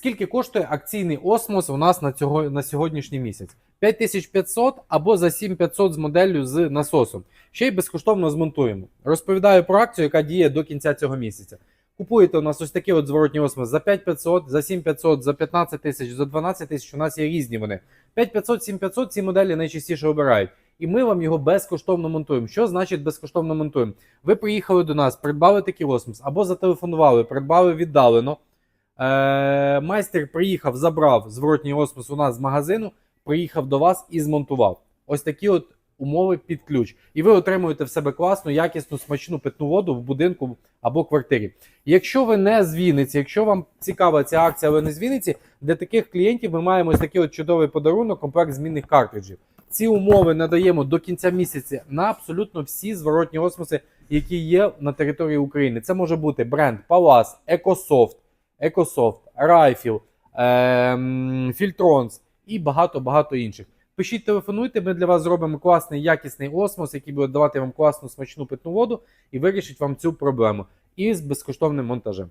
Скільки коштує акційний осмос у нас на, цього, на сьогоднішній місяць? 5500 або за 7500 з моделлю з насосом. Ще й безкоштовно змонтуємо. Розповідаю про акцію, яка діє до кінця цього місяця. Купуєте у нас ось такий от зворотній осмос за 5500, за 7500, за 15 тисяч, за 12 тисяч. У нас є різні вони. 5500, 7500 ці моделі найчастіше обирають. І ми вам його безкоштовно монтуємо. Що значить безкоштовно монтуємо? Ви приїхали до нас, придбали такий осмос, або зателефонували, придбали віддалено. Е, майстер приїхав, забрав зворотній осмос у нас з магазину, приїхав до вас і змонтував. Ось такі от умови під ключ. І ви отримуєте в себе класну, якісну, смачну питну воду в будинку або квартирі. Якщо ви не з Вінниці, якщо вам цікава ця акція, але не з Вінниці, для таких клієнтів ми маємо ось такий от чудовий подарунок, комплект змінних картриджів. Ці умови надаємо до кінця місяця на абсолютно всі зворотні осмоси, які є на території України. Це може бути бренд Palace, EcoSoft, EcoSoft, Rifle, Фільтронс Filtrons і багато-багато інших. Пишіть, телефонуйте, ми для вас зробимо класний якісний осмос, який буде давати вам класну смачну питну воду і вирішить вам цю проблему. І з безкоштовним монтажем.